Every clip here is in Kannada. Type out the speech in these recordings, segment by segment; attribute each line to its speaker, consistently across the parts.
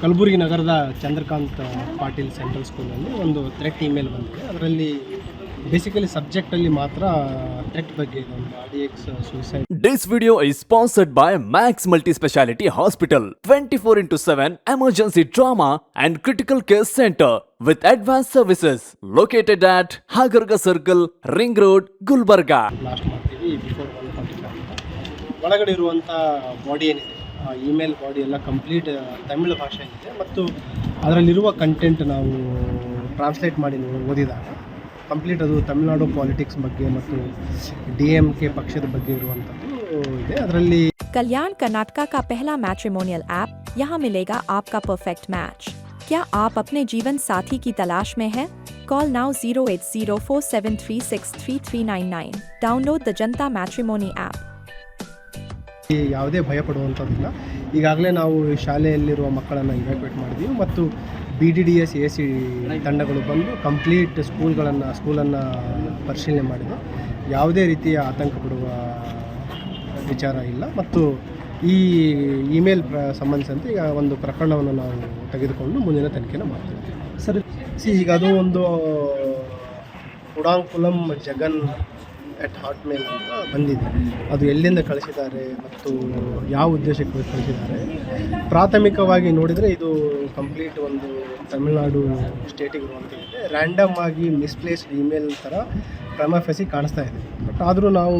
Speaker 1: ಕಲಬುರಗಿ ನಗರದ ಚಂದ್ರಕಾಂತ್ ಪಾಟೀಲ್ ಸೆಂಟ್ರಲ್ ಸ್ಕೂಲಲ್ಲಿ ಒಂದು ಥ್ರೆಟ್ ಇಮೇಲ್ ಬಂದಿದೆ ಅದರಲ್ಲಿ ಬೇಸಿಕಲಿ ಸಬ್ಜೆಕ್ಟಲ್ಲಿ ಮಾತ್ರ ಥ್ರೆಟ್ ಬಗ್ಗೆ ಇದೆ ಒಂದು suicide
Speaker 2: This video is sponsored by Max Multi Speciality Hospital 24 into 7 Emergency Trauma and Critical Care Center with advanced services located at Hagarga Circle, Ring Road, Gulbarga.
Speaker 1: Blast ಮಾಡ್ತೀವಿ ಬಿಫೋರ್ ಒಳಗಡೆ ಇರುವಂಥ ಬಾಡಿ ಏನಿದೆ ಇಮೇಲ್ ಬಾಡಿ ಎಲ್ಲ ಕಂಪ್ಲೀಟ್ ತಮಿಳು ಭಾಷೆಯಲ್ಲಿದೆ ಮತ್ತು ಅದರಲ್ಲಿರುವ ಕಂಟೆಂಟ್ ನಾವು ಟ್ರಾನ್ಸ್ಲೇಟ್ ಮಾಡಿ ನಾವು ಓದಿದಾಗ ಕಂಪ್ಲೀಟ್ ಅದು ತಮಿಳುನಾಡು ಪಾಲಿಟಿಕ್ಸ್ ಬಗ್ಗೆ ಮತ್ತು ಡಿ ಎಮ್ ಕೆ ಪಕ್ಷದ ಬಗ್ಗೆ ಇರುವಂಥದ್ದು ಇದೆ ಅದರಲ್ಲಿ
Speaker 3: कल्याण कर्नाटका का पहला मैट्रिमोनियल ऐप यहाँ मिलेगा आपका परफेक्ट मैच क्या आप अपने जीवन साथी की तलाश में हैं? Call now zero eight zero four seven three six three three nine nine download the Janata matrimony app
Speaker 1: ಯಾವುದೇ ಭಯ ಪಡುವಂಥದ್ದಿಲ್ಲ ಈಗಾಗಲೇ ನಾವು ಶಾಲೆಯಲ್ಲಿರುವ ಮಕ್ಕಳನ್ನು ಇವ್ಯಾಕ್ಯುವೇಟ್ ಮಾಡಿದ್ದೀವಿ ಮತ್ತು B D D S A C ತಂಡಗಳು ಬಂದು ಕಂಪ್ಲೀಟ್ ಸ್ಕೂಲ್ಗಳನ್ನು ಸ್ಕೂಲನ್ನು ಪರಿಶೀಲನೆ ಮಾಡಿದೆ. ಯಾವುದೇ ರೀತಿಯ ಆತಂಕ ಪಡುವ ವಿಚಾರ ಇಲ್ಲ ಮತ್ತು ಈ ಇಮೇಲ್ ಪ್ರ ಸಂಬಂಧಿಸಿದಂತೆ ಈಗ ಒಂದು ಪ್ರಕರಣವನ್ನು ನಾವು ತೆಗೆದುಕೊಂಡು ಮುಂದಿನ ತನಿಖೆನ ಮಾಡ್ತೀವಿ. ಸರಿ. ಸಿ ಈಗ ಅದು ಒಂದು ಉಡಾಂಕುಲಂ ಜಗನ್ ಎಟ್ ಹಾಟ್ ಮೇಲ್ ಅಂತ ಬಂದಿದೆ. ಅದು ಎಲ್ಲಿಂದ ಕಳಿಸಿದ್ದಾರೆ ಮತ್ತು ಯಾವ ಉದ್ದೇಶಕ್ಕೆ ಕಳಿಸಿದ್ದಾರೆ? ಪ್ರಾಥಮಿಕವಾಗಿ ನೋಡಿದರೆ ಇದು ಕಂಪ್ಲೀಟ್ ಒಂದು ತಮಿಳುನಾಡು ಸ್ಟೇಟಿಗೆ ಇರುವಂಥದ್ದಿದೆ ರ್ಯಾಂಡಮ್ ಆಗಿ ಮಿಸ್ಪ್ಲೇಸ್ಡ್ ಇಮೇಲ್ ಥರ ಕ್ರಮಫೆಸಿ ಕಾಣಿಸ್ತಾ ಇದೆ. ಬಟ್ ಆದರೂ ನಾವು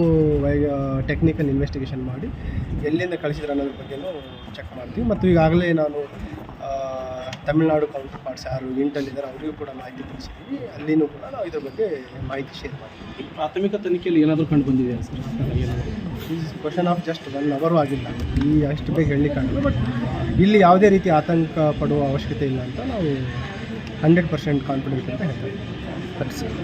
Speaker 1: ಟೆಕ್ನಿಕಲ್ ಇನ್ವೆಸ್ಟಿಗೇಷನ್ ಮಾಡಿ ಎಲ್ಲಿಂದ ಕಳಿಸಿದ್ರೆ ಅನ್ನೋದ್ರ ಬಗ್ಗೆನೂ ಚೆಕ್ ಮಾಡ್ತೀವಿ. ಮತ್ತು ಈಗಾಗಲೇ ನಾನು ತಮಿಳುನಾಡು ಕೌಂಟರ್ ಪಾರ್ಟ್ಸ್ ಯಾರು ಇಂಟಲ್ಲಿದ್ದಾರೆ ಅವರಿಗೂ ಕೂಡ ಮಾಹಿತಿ ತಿಳಿಸಿದ್ದೀವಿ ಅಲ್ಲಿನೂ ಕೂಡ ನಾವು ಇದ್ರ ಬಗ್ಗೆ ಮಾಹಿತಿ ಶೇರ್ ಮಾಡ್ತೀವಿ
Speaker 4: ಪ್ರಾಥಮಿಕ ತನಿಖೆಯಲ್ಲಿ ಏನಾದರೂ ಕಂಡು ಬಂದಿದೆಯಾ sir?
Speaker 1: Is question of just one ಅವರು ಆಗಿಲ್ಲ. ಈ ಅಷ್ಟು ಬೇಗ ಹೇಳಲಿಕ್ಕಾಗಲ್ಲ ಬಟ್ ಇಲ್ಲಿ ಯಾವುದೇ ರೀತಿ ಆತಂಕ ಪಡುವ ಅವಶ್ಯಕತೆ ಇಲ್ಲ ಅಂತ ನಾವು ಹಂಡ್ರೆಡ್ ಪರ್ಸೆಂಟ್ ಕಾನ್ಫಿಡೆನ್ಸ್ ಅಂತ ಹೇಳ್ತೀವಿ ಸರಿ ಸರ್.